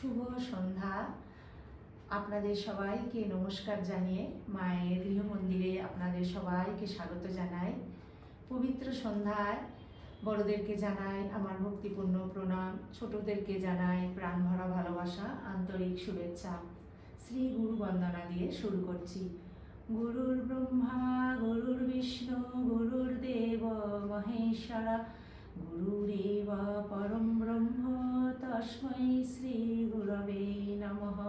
শুভ সন্ধ্যা। আপনাদের সবাইকে নমস্কার জানিয়ে মায়ের গৃহ মন্দিরে আপনাদের সবাইকে স্বাগত জানাই। পবিত্র সন্ধ্যায় বড়দেরকে জানাই আমার ভক্তিপূর্ণ প্রণাম, ছোটদেরকে জানাই প্রাণ ভরা ভালোবাসা, আন্তরিক শুভেচ্ছা। শ্রী গুরু বন্দনা দিয়ে শুরু করছি। গুরুর ব্রহ্মা, গুরুর বিষ্ণু, গুরুর দেব, মহেশ্বরা গুরুরেবা পরম ব্রহ্ম তস্मै শ্রীগুরবে নমঃ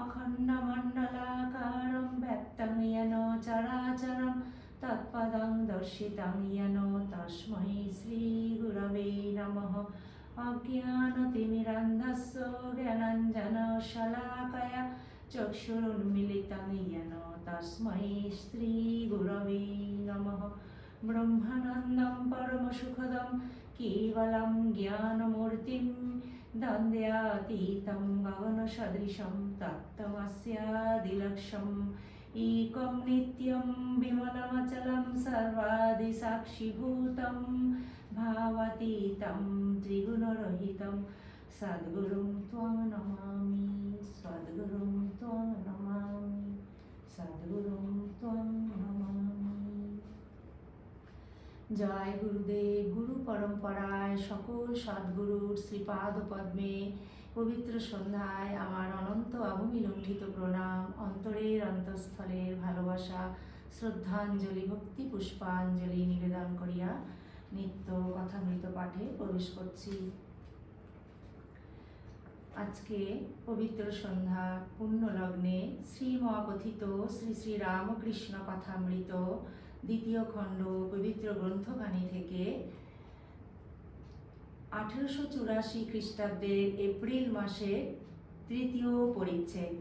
অখণ্ডমণ্ডলাকারম ব্যক্তং ইয়ন চরাচরম তৎপদং দর্শিতং ইয়ন তস্मै শ্রীগুরবে নমঃ অজ্ঞানতিমিরন্ধস্য জ্ঞানঞ্জনশলাকয়া চক্ষুরুন্মিলিতং ইয়ন তস্मै শ্রীগুরবে নমঃ ব্রহ্মানন্দं পরমসুখদं केवलं ज्ञानमूर्तिं द्वन्द्वातीतं गगनसदृशं तत्त्वमस्यादिलक्ष्यम् एकं नित्यं विमलमचलं सर्वादिसाक्षिभूतं भावातीतं त्रिगुणरहितं सद्गुरुं त्वं नमामि सद्गुरुं त्वं नमामि सद्गुरुं त्वं नमामि জয় গুরুদেব, গুরু পরম্পরায় সকল সদ্গুরুর শ্রীপাদ পদ্মে পবিত্র সন্ধ্যায় আমার অনন্ত লঙ্ঘিত প্রণাম, অন্তরের অন্তঃস্থলের ভালোবাসা, শ্রদ্ধাঞ্জলি, ভক্তি পুষ্পাঞ্জলি নিবেদন করিয়া নিত্য কথামৃত পাঠে প্রবেশ করছি। আজকে পবিত্র সন্ধ্যা পুণ্যলগ্নে শ্রীমকথিত শ্রী শ্রী রামকৃষ্ণ কথামৃত দ্বিতীয় খণ্ড পবিত্র গ্রন্থবাণী থেকে আঠেরোশো চুরাশি খ্রিস্টাব্দের এপ্রিল মাসে তৃতীয় পরিচ্ছেদ।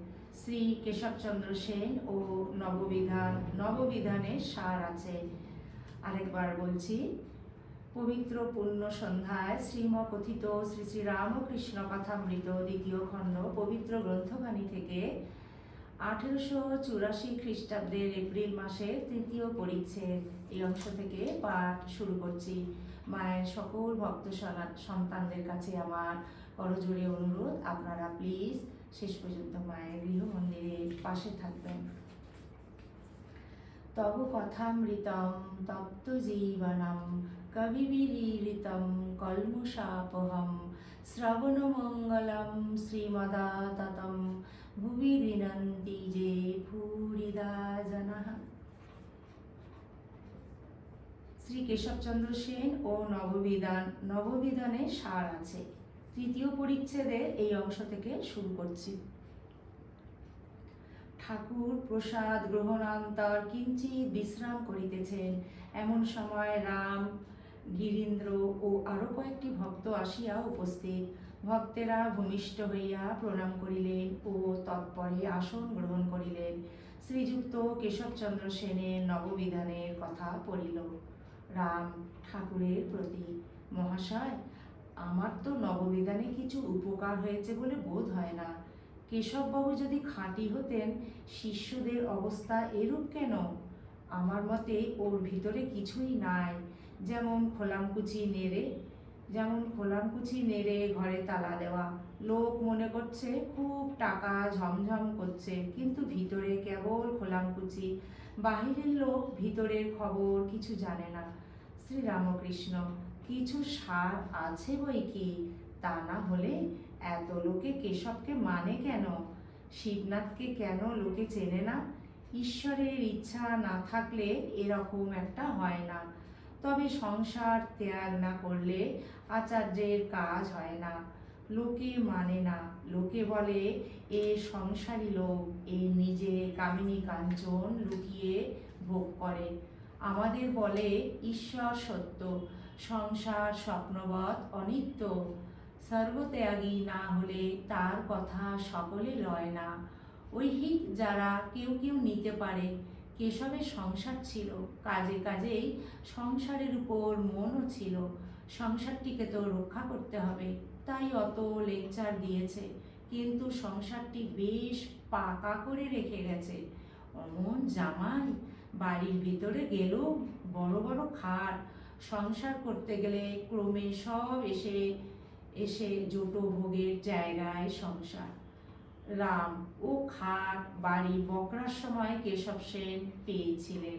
শ্রী কেশবচন্দ্র সেন ও নববিধান নববিধানের সার আছে। আরেকবার বলছি, পবিত্র পুণ্য সন্ধ্যায় শ্রীম কথিত শ্রী শ্রী রামকৃষ্ণ কথামৃত দ্বিতীয় খণ্ড পবিত্র গ্রন্থবাণী থেকে আঠেরোশো চুরাশি খ্রিস্টাব্দের এপ্রিল মাসের তৃতীয় পরিচ্ছেদ। এই অংশ থেকে পাঠ শুরু করছি। মায়ের সকল ভক্ত সন্তানদের কাছে আমার করজোড়ে অনুরোধ। আপনারা প্লিজ শেষ পর্যন্ত মায়ের গৃহ মন্দিরের পাশে থাকবেন। তব কথামৃতম তপ্ত জীবনম কবিবিলীলিতম কলমুষাপহম শ্রবণমঙ্গলম শ্রীমদাততম ভুবি গৃণন্তি যে ভূরিদা জনাঃ শ্রী কেশবচন্দ্র সেন ও নববিধান, নববিধানে সার আছে। তৃতীয় পরিচ্ছেদে এই অংশ থেকে শুরু করছি। ঠাকুর প্রসাদ গ্রহণান্তর কিঞ্চিত বিশ্রাম করিতেছেন। এমন সময় রাম গিরীন্দ্র ও আরও কয়েকটি ভক্ত আসিয়া উপস্থিত। ভক্তেরা ভূমিষ্ঠ হইয়া প্রণাম করিলেন ও তৎপরে আসন গ্রহণ করিলেন। শ্রীযুক্ত কেশবচন্দ্র সেনের নববিধানের কথা পড়িল। রাম ঠাকুরের প্রতি, মহাশয়, আমার তো নববিধানে কিছু উপকার হয়েছে বলে বোধ হয় না। কেশববাবু যদি খাঁটি হতেন, শিষ্যদের অবস্থা এরূপ কেন? আমার মতে ওর ভিতরে কিছুই নাই। যেমন খোলামকুচি নেড়ে, যেমন খোলামকুচি নেড়ে ঘরে তালা দেওয়া। লোক মনে করছে খুব টাকা ঝমঝম করছে, কিন্তু ভিতরে কেবল খোলামকুচি বাহিরের লোক ভিতরের খবর কিছু জানে না। শ্রীরামকৃষ্ণ, কিছু সার আছে বই কি? তা না হলে এত লোকে কেশবকে মানে কেন? শিবনাথকে কেন লোকে চেনে না? ঈশ্বরের ইচ্ছা না থাকলে এরকম একটা হয় না। তবে সংসার ত্যাগ না করলে আচার্যের কাজ হয় না। লোকে মানে না, লোকে বলে, এ সংসারী লোক, এ নিজে কামিনী কাঞ্চন লুকিয়ে ভোগ করে। আমাদের বলে, ঈশ্বর সত্য, সংসার স্বপ্নবৎ অনিত্য। সর্বত্যাগী না হলে তার কথা সকলে লয় না। ঐহিক যারা কেউ কেউ নিতে পারে কেশবের সংসার ছিল, কাজে কাজেই সংসারের উপর মনও ছিল। সংসারটিকে তো রক্ষা করতে হবে, তাই অত লেকচার দিয়েছে। কিন্তু সংসারটি বেশ পাকা করে রেখে গেছে। অমন জামাই বাড়ির ভিতরে গেলেও বড় বড় খাট। সংসার করতে গেলে ক্রমে সব এসে এসে জোটো ভোগের জায়গায় সংসার। রাম ও খাট, বাড়ি, বকরার সময় কেশব সেন পেয়েছিলেন।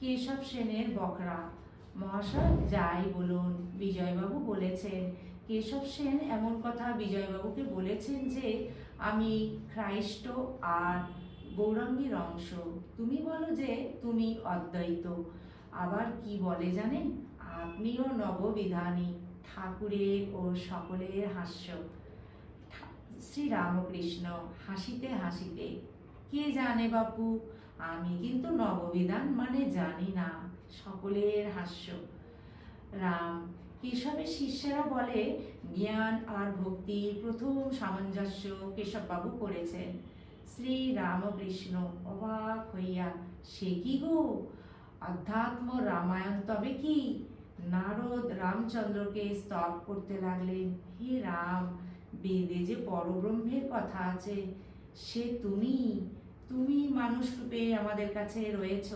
কেশব সেনের বকরা। মহাশয় যাই বলুন, বিজয়বাবু বলেছেন। কেশব সেন এমন কথা বিজয়বাবুকে বলেছেন যে, আমি খ্রাইস্ট আর গৌরাঙ্গীর অংশ। তুমি বলো যে, তুমি অদ্বৈত। আবার কি বলে জানেন? আপনিও নববিধানী। ঠাকুরের ও সকলের হাস্য। শ্রীরামকৃষ্ণ হাসিতে হাসিতে, কে জানে বাপু, আমি কিন্তু নববিধান মানে জানি না, সকলের হাস্য। রাম কেশবের শিষ্যেরা বলে, জ্ঞান আর ভক্তি প্রথম সামঞ্জস্য কেশববাবু করেছেন। শ্রী রামকৃষ্ণ অবাক হইয়া, সে কি গো? অধ্যাত্ম রামায়ণ তবে কি? নারদ রামচন্দ্রকে স্তব করতে লাগলেন। হে রাম বেদে যে পরব্রহ্মের কথা আছে, সে তুমি তুমি মানুষ রূপে আমাদের কাছে রয়েছ,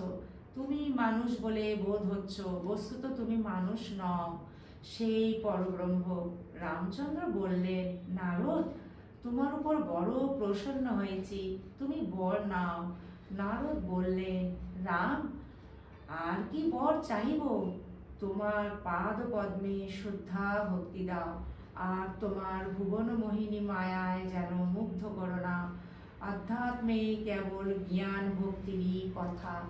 তুমি মানুষ বলে বোধ হচ্ছ, বস্তুত তুমি মানুষ নও। সেই পরব্রহ্ম রামচন্দ্র বললেন নারদ, তোমার উপর বড় প্রসন্ন হয়েছি, তুমি বর নাও। নারদ বললেন রাম, আর কি বর চাহিব? তোমার পাদ পদ্মে শুদ্ধা ভক্তি দাও। আর তোমার ভুবন মোহিনী মায়ায় যেন মুগ্ধ করো না। আধ্যাত্মে কেবল জ্ঞান ভক্তিরই কথা।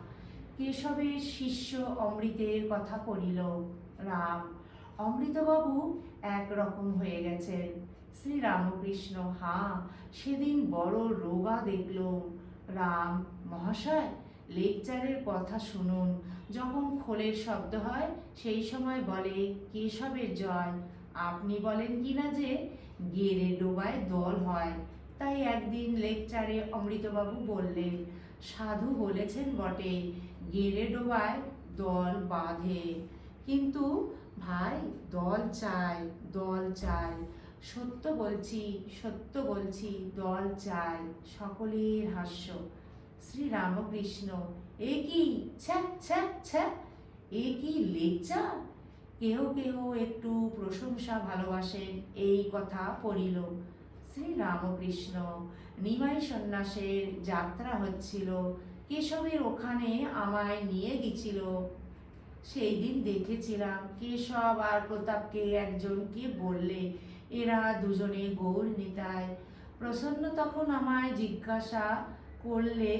কেশবের শিষ্য অমৃতের কথা পড়িল রাম, অমৃতবাবু একরকম হয়ে গেছেন। শ্রী রামকৃষ্ণ হাঁ, সেদিন বড় রোগা দেখল রাম, মহাশয়, লেকচারের কথা শুনুন। যখন খোলের শব্দ হয়, সেই সময় বলে, কেশবের জয়। আপনি বলেন কিনা যে গেরে ডোবায় দল হয়, তাই একদিন লেকচারে অমৃতবাবু বললেন, সাধু বলেছেন বটে গেরে ডোবায় দল বাঁধে। কিন্তু ভাই, দল চাই দল চাই সত্য বলছি সত্য বলছি, দল চাই সকলের হাস্য। শ্রী রামকৃষ্ণ এ কি, ছ্যা ছ্যা ছ্যা, এ কি লেকচার? কেহ কেহ একটু প্রশংসা ভালোবাসেন, এই কথা পড়িল। শ্রী রামকৃষ্ণ নিমাই সন্ন্যাসের যাত্রা হচ্ছিল। কেশবের ওখানে আমায় নিয়ে গেছিল। সেই দিন দেখেছিলাম কেশব আর প্রতাপকে একজনকে বললে, এরা দুজনে গৌর নিতায় প্রসন্ন তখন আমায় জিজ্ঞাসা করলে,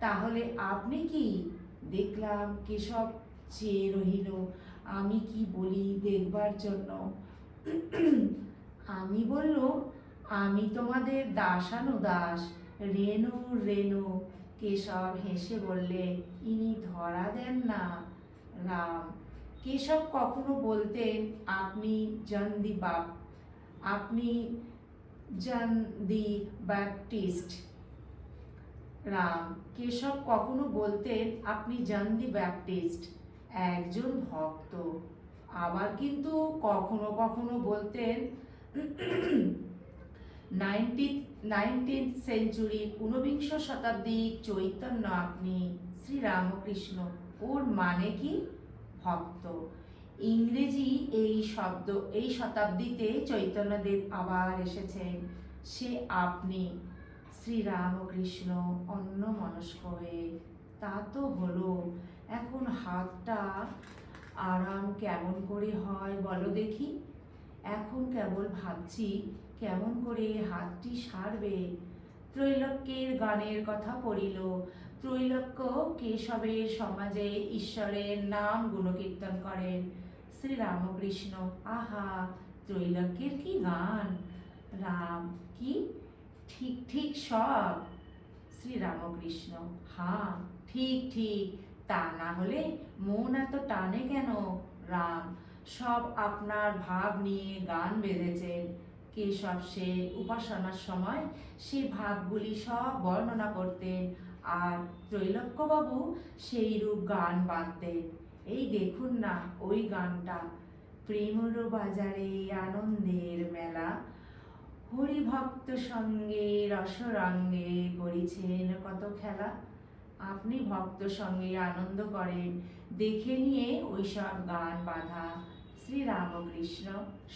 তাহলে আপনি কি? দেখলাম কেশব চেয়ে রহিল আমি কি বলি দেখবার জন্য? আমি বলল, আমি তোমাদের দাসানু দাস, রেণু রেণু। কেশব হেসে বললে, ইনি ধরা দেন না। রাম, কেশব কখনো বলতেন, আপনি জন দি বাপ, আপনি John the Baptist Ram, Keshab কখনো বলতেন, আপনি জন দি ব্যাপটিস্ট একজন ভক্ত। আবার কিন্তু কখনো কখনো বলতেন নাইনটিন নাইনটিন সেঞ্চুরি ঊনবিংশ শতাব্দীর চৈতন্য আপনি শ্রীরামকৃষ্ণ। ওর মানে কি? ভক্ত। ইংরেজি এই শব্দ, এই শতাব্দীতে চৈতন্যদেব আবার এসেছেন। সে আপনি, শ্রীরামকৃষ্ণ অন্য মনস্ক হয়ে, তা তো হলো। এখন হাতটা আরাম কেমন করে হয় বলো দেখি। এখন কেবল ভাবছি কেমন করে হাতটি সারবে। ত্রৈলোক্যের গানের কথা পড়িল। ত্রৈলোক্য কেশবের সমাজে ঈশ্বরের নাম গুণকীর্তন করেন। শ্রীরামকৃষ্ণ, আহা, ত্রৈলোক্যের কি গান? রাম, কি? ঠিক ঠিক সব। শ্রীরামকৃষ্ণ হ্যাঁ ঠিক ঠিক। তা না হলে মন এত টানে কেন? রাম, সব আপনার ভাব নিয়ে গান বেঁধেছেন কেশব সে উপাসনার সময় সে ভাবগুলি সব বর্ণনা করতেন। আর ত্রৈলোক্যবাবু সেই রূপ গান বাঁধতেন এই দেখুন না, ওই গানটা। প্রেমর বাজারে আনন্দের মেলা। হরিভক্ত সঙ্গে রসরঙ্গে করিছেন কত খেলা। আপনি ভক্ত সঙ্গে আনন্দ করেন। দেখে নিয়ে ওইসব গান বাঁধা শ্রীরামকৃষ্ণ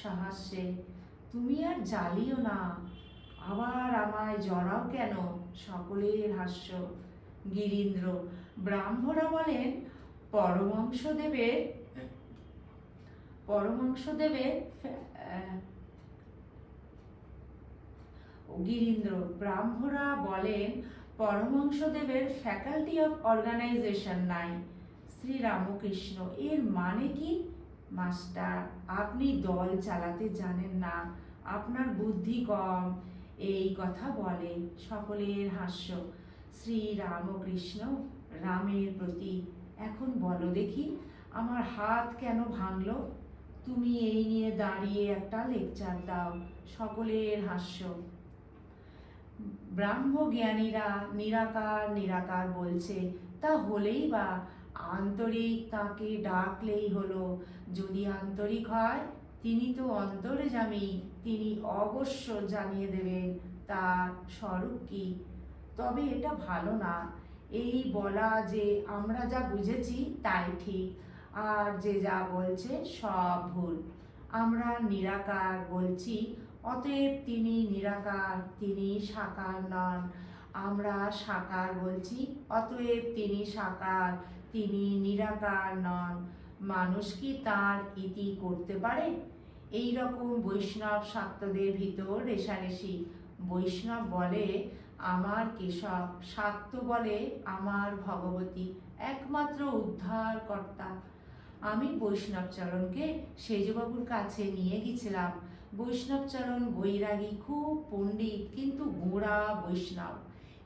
সহাস্যে। তুমি আর জ্বালিও না, আবার আমায় জড়াও কেন সকলের হাস্য? গিরীন্দ্র ব্রাহ্মরা বলেন পরমাংশ দেবে পরমাংশ দেবে গিরীন্দ্র ব্রাহ্মরা বলেন পরমহংসদেবের ফ্যাকাল্টি অফ অর্গানাইজেশন নাই। শ্রী রামকৃষ্ণ, এর মানে কি? মাস্টার, আপনি দল চালাতে জানেন না। আপনার বুদ্ধি কম। এই কথা বলে সকলের হাস্য। শ্রী রামকৃষ্ণ, রামের প্রতি, এখন বলো দেখি, আমার হাত কেন ভাঙল? তুমি এই নিয়ে দাঁড়িয়ে একটা লেকচার দাও, সকলের হাস্য। ব্রাহ্ম জ্ঞানীরা নিরাকার নিরাকার বলছে, তা হলেই বা আন্তরিক তাকে ডাকলেই হলো। যদি আন্তরিক হয়, তিনি তো অন্তর্যামী তিনি অবশ্য জানিয়ে দেবেন তার স্বরূপ কি। তবে এটা ভালো না। এই বলা যে আমরা যা বুঝেছি তাই ঠিক, আর যে যা বলছে সব ভুল। আমরা নিরাকার বলছি অতএব তিনি নিরাকার, তিনি সাকার নন। আমরা সাকার বলছি, অতএব তিনি সাকার, তিনি নিরাকার নন। মানুষ কি তার ইতি করতে পারে? এই রকম বৈষ্ণব শাক্তদের ভিতর রেশারেশি। বৈষ্ণব বলে, আমার কেশব। শাক্ত বলে, আমার ভগবতী। একমাত্র উদ্ধার কর্তা আমি বৈষ্ণব চরণকে সেজবাবুর কাছে নিয়ে গেছিলাম। বৈষ্ণবচরণ বৈরাগী খুব পণ্ডিত, কিন্তু গোড়া বৈষ্ণব।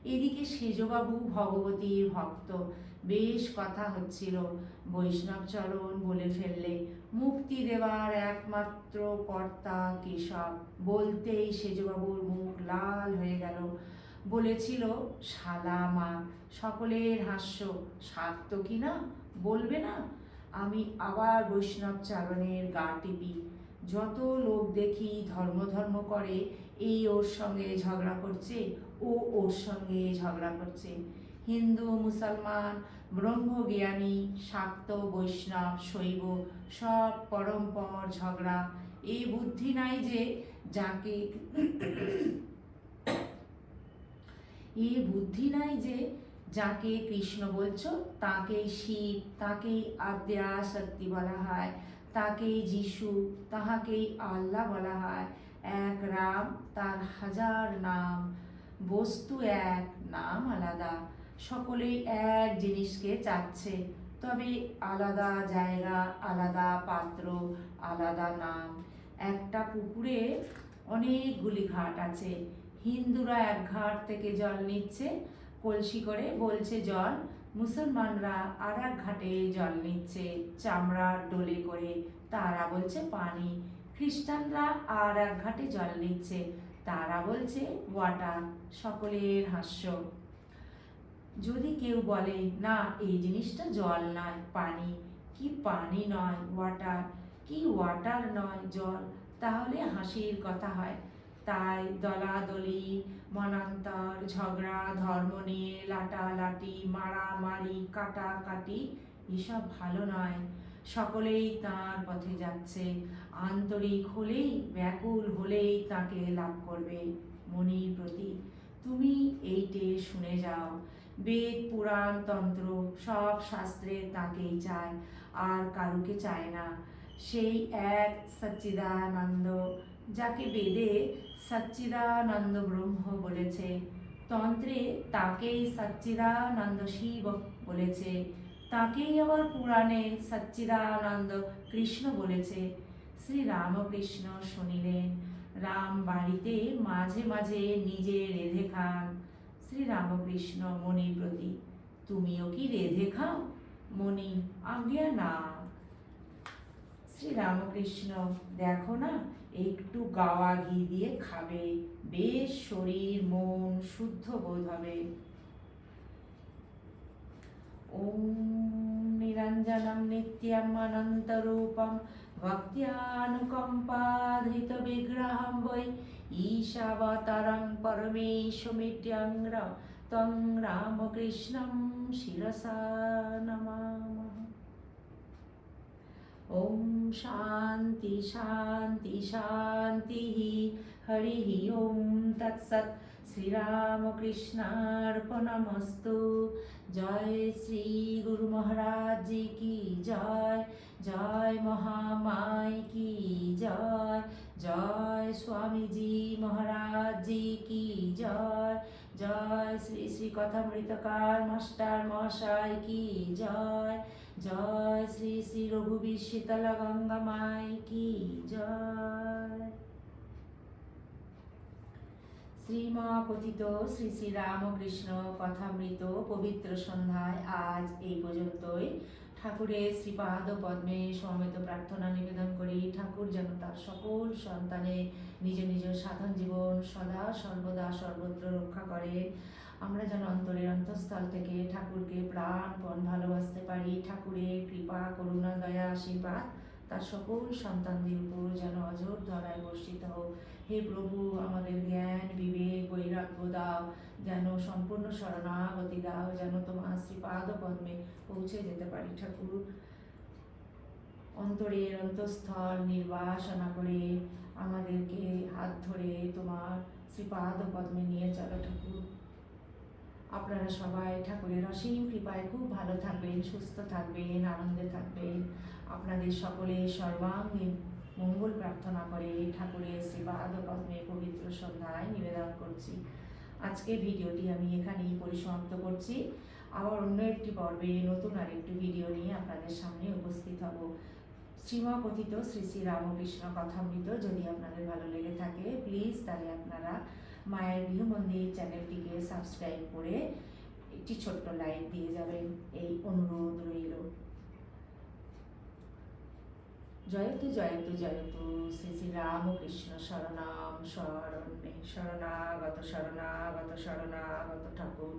এদিকে সেজবাবু ভগবতীর ভক্ত। বেশ কথা হচ্ছিল বৈষ্ণবচরণ বলে ফেললে। মুক্তি দেওয়ার একমাত্র কর্তা কেশব। বলতেই সেজবাবুর মুখ লাল হয়ে গেল। বলেছিল, শালা মা, সকলের হাস্য। স্বার্থ কি না? বলবে না? আমি আবার বৈষ্ণব চারণের গা টিপি। যত লোক দেখি ধর্ম ধর্ম করে, এই ওর সঙ্গে ঝগড়া করছে, ও ওর সঙ্গে ঝগড়া করছে। হিন্দু, মুসলমান, ব্রহ্মজ্ঞানী, শাক্ত, বৈষ্ণব, শৈব, সব পরম্পর ঝগড়া। এই বুদ্ধি নাই যে যাকে এই বুদ্ধি নাই যে যাকে কৃষ্ণ বলছো, তাকেই শিব, তাকেই আদ্যা শক্তি বলা হয়। তাকেই যিশু, তাহাকেই আল্লাহ বলা হয়। এক রাম, তার হাজার নাম, বস্তু এক, নাম আলাদা। সকলেই এক জিনিসকে চাচ্ছে। তবে আলাদা জায়গা, আলাদা পাত্র, আলাদা নাম। একটা পুকুরে অনেকগুলি ঘাট আছে। হিন্দুরা এক ঘাট থেকে জল নিচ্ছে, কলসি করে বলছে, জল মুসলমানরা আর এক ঘাটে জল নিচ্ছে চামড়ার ডোলে করে তারা বলছে পানি। খ্রিস্টানরা আর এক ঘাটে জল নিচ্ছে, তারা বলছে ওয়াটার, সকলের হাস্য। যদি কেউ বলে, না, এই জিনিসটা জল নয়, পানি। কি পানি নয়, ওয়াটার? কি ওয়াটার নয়, জল? তাহলে হাসির কথা হয়। তাই দলাদলি মনান্তর ঝগড়া, ধর্ম নিয়ে লাটা লাটালাটি, মারামারি, কাটাকাটি, এসব ভালো নয়। সকলেই তার পথে যাচ্ছে। আন্তরিক হলেই, ব্যাকুল হলেই তাকে লাভ করবে মনির প্রতি। তুমি এইটে শুনে যাও। বেদ, পুরাণ, তন্ত্র, সব শাস্ত্রে তাকেই চায়। আর কারুকে চায় না। সেই এক সচ্চিদানন্দ যাকে বেদে সচ্চিদানন্দ ব্রহ্ম বলেছে, তন্ত্রে তাকেই সচ্চিদানন্দ শিব বলেছে, তাকেই আবার পুরাণে সচ্চিদানন্দ কৃষ্ণ বলেছে। শ্রী রামকৃষ্ণ শুনিলেন, রাম বাড়িতে মাঝে মাঝে নিজে রেধে খান। শ্রী রামকৃষ্ণ মনির প্রতি, তুমিও কি রেধে খাও? মণি আজ্ঞা না। শ্রী রামকৃষ্ণ, দেখো না একটু গাওয়া ঘি দিয়ে খাবে। বেশ শরীর, মন শুদ্ধ বোধ হবে। ওম নিরঞ্জনম নিত্যম অনন্তরূপম ভক্ত্যানুকম্পাধৃত বিগ্রহম বৈ ঈশাবতারং পরমেশমিত্যং তং রামকৃষ্ণম শিরসা নমামহ ॐ शान्ति शान्ति शान्तिः हरिः ॐ तत्सत् শ্রীরামকৃষ্ণার্পণমস্তু জয় শ্রী গুরু মহারাজ জি কি জয় জয় মহামাই কি জয় জয় স্বামীজি মহারাজ জি কি জয় জয় শ্রী শ্রী কথামৃতকার মাস্টার মহাশয় কি জয়? জয় শ্রী শ্রী রঘুবীর শীতলা গঙ্গা মাই কি জয়? শ্রীমা কথিত শ্রী শ্রী রামকৃষ্ণ কথামৃত পবিত্র সন্ধ্যায় আজ এই পর্যন্তই। ঠাকুরের শ্রীপাদ পদ্মে সমবেত প্রার্থনা নিবেদন করি। ঠাকুর যেন তার সকল সন্তানে নিজ নিজ সাধন জীবন সদা সর্বদা সর্বত্র রক্ষা করে। আমরা যেন অন্তরের অন্তঃস্থল থেকে ঠাকুরকে প্রাণপণ ভালোবাসতে পারি। ঠাকুরের কৃপা, করুণা, দয়া, আশীর্বাদ তার সকল সন্তানদের উপর যেন অজর ধরায় বর্ষিত হোক। হে প্রভু, আমাদের জ্ঞান, বিবেক, বৈরাগ্য দাও। যেন সম্পূর্ণ শরণাগতি দাও। যেন তোমার শ্রীপাদ পদ্মে পৌঁছে যেতে পারি, ঠাকুর। অন্তরের অন্তঃস্থল নির্বাসনা করে আমাদেরকে হাত ধরে তোমার শ্রীপাদ পদ্মে নিয়ে চলো, ঠাকুর। আপনারা সবাই ঠাকুরের অসীম কৃপায় খুব ভালো থাকবেন, সুস্থ থাকবেন, আনন্দে থাকবেন। আপনাদের সকলে সর্বাঙ্গীন মঙ্গল প্রার্থনা করে ঠাকুরের শ্রীপাদ পদ্মে পবিত্র সন্ধ্যায় নিবেদন করছি। আজকের ভিডিওটি আমি এখানেই পরিসমাপ্ত করছি। আবার অন্য একটি পর্বে নতুন আরেকটি ভিডিও নিয়ে আপনাদের সামনে উপস্থিত হব। শ্রীমা কথিত শ্রী শ্রী রামকৃষ্ণ কথামৃত যদি আপনাদের ভালো লেগে থাকে প্লিজ তাহলে আপনারা মায়ের গৃহমন্দির চ্যানেলটিকে সাবস্ক্রাইব করে একটি ছোট্ট লাইক দিয়ে যাবেন এই অনুরোধ রইল। জয়তু জয়তু জয়তু, শ্রী শ্রী রামকৃষ্ণ শরণাম শরণে শরণাগত শরণাগত শরণাগত ঠাকুর।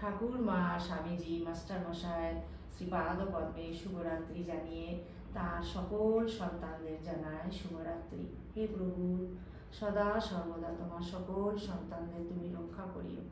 ঠাকুর মা, স্বামীজি, মাস্টার মশাই, শ্রীপাদ পদ্মে শুভরাত্রি জানিয়ে তার সকল সন্তানদের জানায় শুভরাত্রি। হে প্রভু সদা সর্বদা তোমার সকল সন্তানদের তুমি রক্ষা করিও।